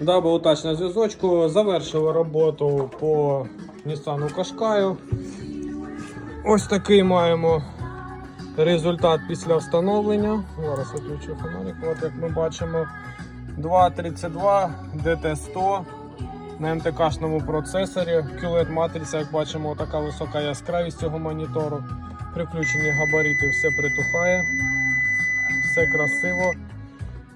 Дабл тач на зв'язочку. Завершили роботу по Nissan Qashqai. Ось такий маємо результат після встановлення. Зараз виключу фонарик. От як ми бачимо 232 DT100 на МТКшному процесорі. QLED матриця, як бачимо, така висока яскравість цього монітору. При включенні габаритів все притухає, все красиво.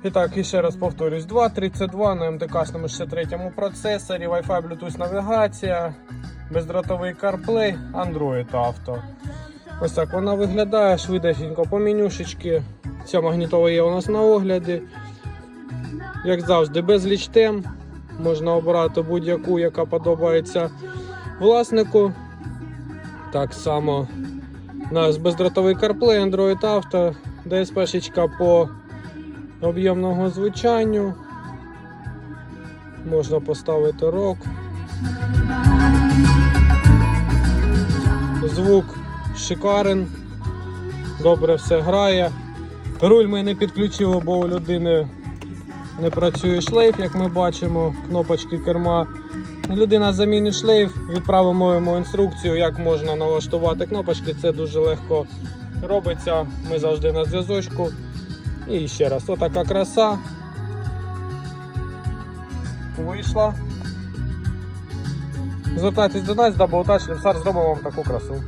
І так, і ще раз повторюсь, 2.32 на МТКшному 63 процесорі, Wi-Fi, Bluetooth навігація, бездротовий CarPlay, Android Auto. Ось так вона виглядає швиденько по менюшечки. Ця магнітола є у нас на огляді. Як завжди, безліч тем. Можна обрати будь-яку, яка подобається власнику. Так само у нас бездротовий CarPlay, Android Auto, DSP-шечка по об'ємного звучанню. Можна поставити рок. Звук шикарен. Добре все грає. Руль ми не підключили, бо у людини не працює шлейф, як ми бачимо, кнопочки керма. Людина замінить шлейф, відправимо йому інструкцію, як можна налаштувати кнопочки. Це дуже легко робиться. Ми завжди на зв'язочку. І ще раз, отака краса. Вийшла. Звертайтесь до нас, Double Touch, Ліпсар, зробимо вам таку красу.